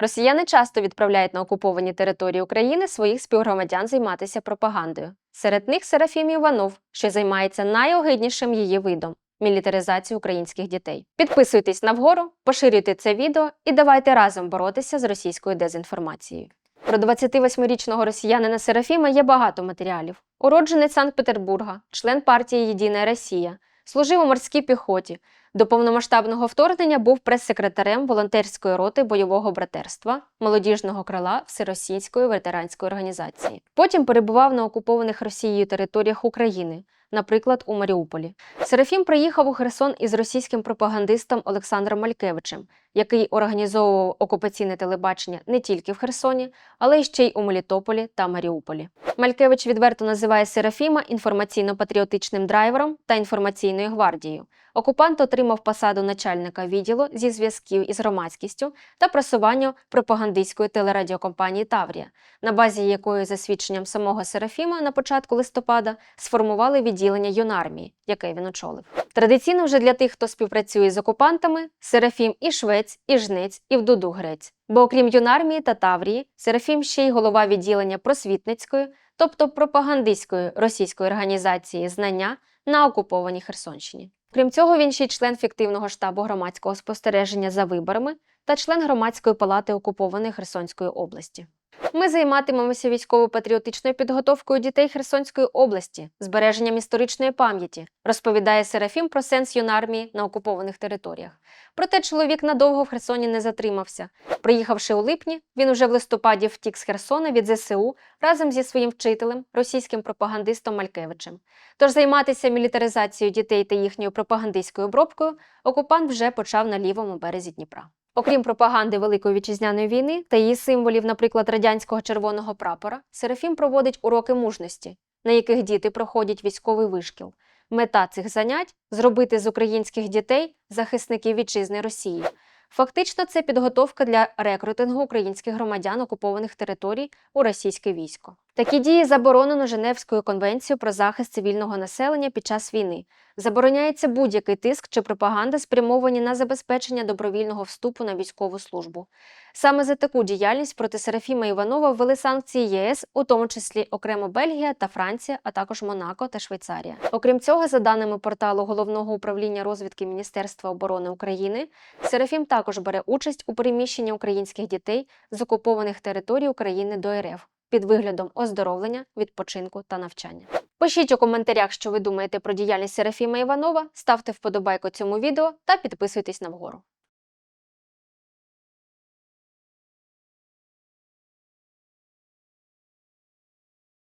Росіяни часто відправляють на окуповані території України своїх співгромадян займатися пропагандою. Серед них Серафім Іванов, що займається найогиднішим її видом мілітаризацію українських дітей. Підписуйтесь на вгору, поширюйте це відео і давайте разом боротися з російською дезінформацією. Про 28-річного росіянина Серафіма є багато матеріалів. Уродженець Санкт-Петербурга, член партії Єдина Росія, служив у морській піхоті. До повномасштабного вторгнення був прес-секретарем волонтерської роти бойового братерства молодіжного крила Всеросійської ветеранської організації. Потім перебував на окупованих Росією територіях України, наприклад, у Маріуполі. Серафім приїхав у Херсон із російським пропагандистом Олександром Малькевичем, який організовував окупаційне телебачення не тільки в Херсоні, але й ще й у Мелітополі та Маріуполі. Малькевич відверто називає Серафіма інформаційно-патріотичним драйвером та інформаційною гвардією. Окупант отримав посаду начальника відділу зі зв'язків із громадськістю та просування пропагандистської телерадіокомпанії Таврія, на базі якої, за свідченням самого Серафіма, на початку листопада сформували відділення юнармії, яке він очолив. Традиційно вже для тих, хто співпрацює з окупантами, Серафім і швець, і жнець, і вдуду грець. Бо окрім юнармії та Таврії, Серафім ще й голова відділення просвітницької, тобто пропагандистської російської організації знання на окупованій Херсонщині. Крім цього, він ще й член фіктивного штабу громадського спостереження за виборами та член громадської палати окупованої Херсонської області. Ми займатимемося військово-патріотичною підготовкою дітей Херсонської області, збереженням історичної пам'яті, розповідає Серафім про сенс юнармії на окупованих територіях. Проте чоловік надовго в Херсоні не затримався. Приїхавши у липні, він уже в листопаді втік з Херсона від ЗСУ разом зі своїм вчителем, російським пропагандистом Малькевичем. Тож займатися мілітаризацією дітей та їхньою пропагандистською обробкою окупант вже почав на лівому березі Дніпра. Окрім пропаганди Великої вітчизняної війни та її символів, наприклад, радянського червоного прапора, Серафім проводить уроки мужності, на яких діти проходять військовий вишкіл. Мета цих занять зробити з українських дітей захисників вітчизни Росії. Фактично, це підготовка для рекрутингу українських громадян окупованих територій у російське військо. Такі дії заборонено Женевською конвенцією про захист цивільного населення під час війни. Забороняється будь-який тиск чи пропаганда, спрямовані на забезпечення добровільного вступу на військову службу. Саме за таку діяльність проти Серафіма Іванова ввели санкції ЄС, у тому числі окремо Бельгія та Франція, а також Монако та Швейцарія. Окрім цього, за даними порталу головного управління розвідки Міністерства оборони України, Серафім також бере участь у переміщенні українських дітей з окупованих територій України до РФ під виглядом оздоровлення, відпочинку та навчання. Пишіть у коментарях, що ви думаєте про діяльність Серафіма Іванова, ставте вподобайку цьому відео та підписуйтесь на вгору.